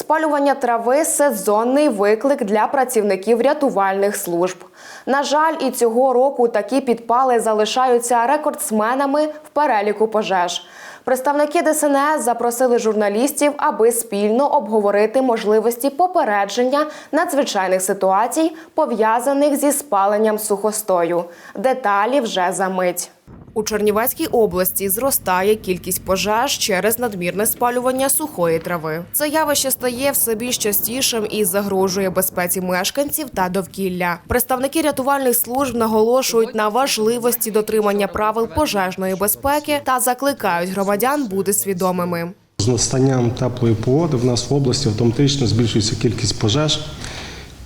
Спалювання трави сезонний виклик для працівників рятувальних служб. На жаль, і цього року такі підпали залишаються рекордсменами в переліку пожеж. Представники ДСНС запросили журналістів, аби спільно обговорити можливості попередження надзвичайних ситуацій, пов'язаних зі спаленням сухостою. Деталі вже за мить. У Чернівецькій області зростає кількість пожеж через надмірне спалювання сухої трави. Це явище стає все більш частішим і загрожує безпеці мешканців та довкілля. Представники рятувальних служб наголошують на важливості дотримання правил пожежної безпеки та закликають громадян бути свідомими. З настанням теплої погоди в нас в області автоматично збільшується кількість пожеж.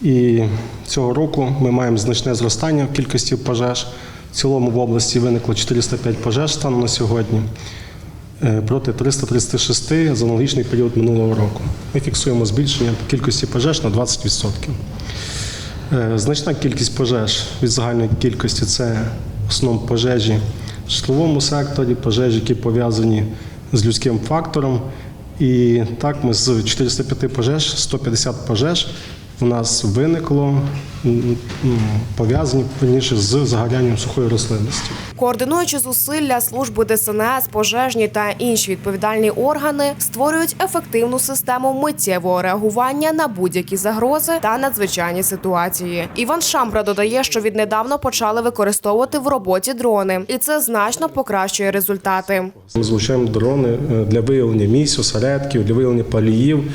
І цього року ми маємо значне зростання в кількості пожеж. Цілому в області виникло 405 пожеж станом на сьогодні е, проти 336 за аналогічний період минулого року. Ми фіксуємо збільшення кількості пожеж на 20%. Е, Значна кількість пожеж від загальної кількості це в основному пожежі в житловому секторі, пожежі, які пов'язані з людським фактором. І так ми з 405 пожеж, 150 пожеж у нас виникло пов'язані верніше, з загорянням сухої рослинності. Координуючи зусилля служби ДСНС, пожежні та інші відповідальні органи створюють ефективну систему миттєвого реагування на будь-які загрози та надзвичайні ситуації. Іван Шамбра додає, що віднедавна почали використовувати в роботі дрони, і це значно покращує результати. Ми залучаємо дрони е, для виявлення місць, осередків, для виявлення паліїв.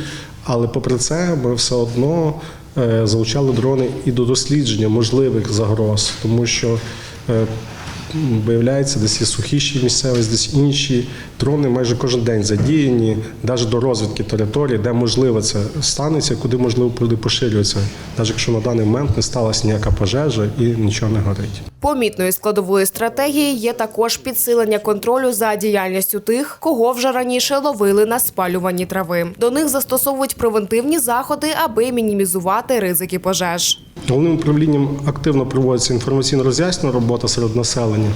Але попри це, ми все одно е, залучали дрони і до дослідження можливих загроз, тому що е, виявляється, десь є сухіші місцевості, десь інші дрони майже кожен день задіяні, навіть до розвідки території, де можливо це станеться, куди можливо буде поширюватися, навіть якщо на даний момент не сталася ніяка пожежа і нічого не горить. Помітною складовою стратегії є також підсилення контролю за діяльністю тих, кого вже раніше ловили на спалюванні трави. До них застосовують превентивні заходи, аби мінімізувати ризики пожеж. Головним управлінням активно проводиться інформаційно роз'яснена робота серед населення.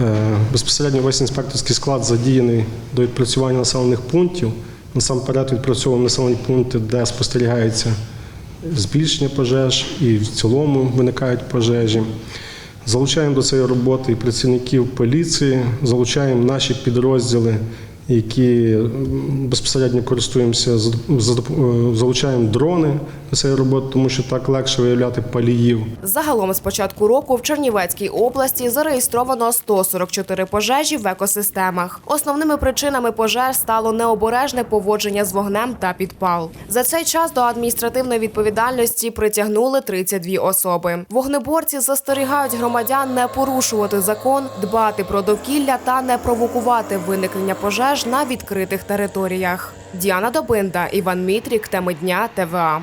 Е, Безпосередньо весь інспекторський склад задіяний до відпрацювання населених пунктів. Насамперед відпрацьовуємо населені пункти, де спостерігається збільшення пожеж і в цілому виникають пожежі. Залучаємо до цієї роботи і працівників поліції, залучаємо наші підрозділи, які безпосередньо користуємося, е, залучаємо дрони до цієї роботи, тому що так легше виявляти паліїв. Загалом з початку року в Чернівецькій області зареєстровано 144 пожежі в екосистемах. Основними причинами пожеж стало необережне поводження з вогнем та підпал. За цей час до адміністративної відповідальності притягнули 32 особи. Вогнеборці застерігають громадян не порушувати закон, дбати про довкілля та не провокувати виникнення пожеж на відкритих територіях. Діана Добинда, Іван Мітрік, теми дня ТВА.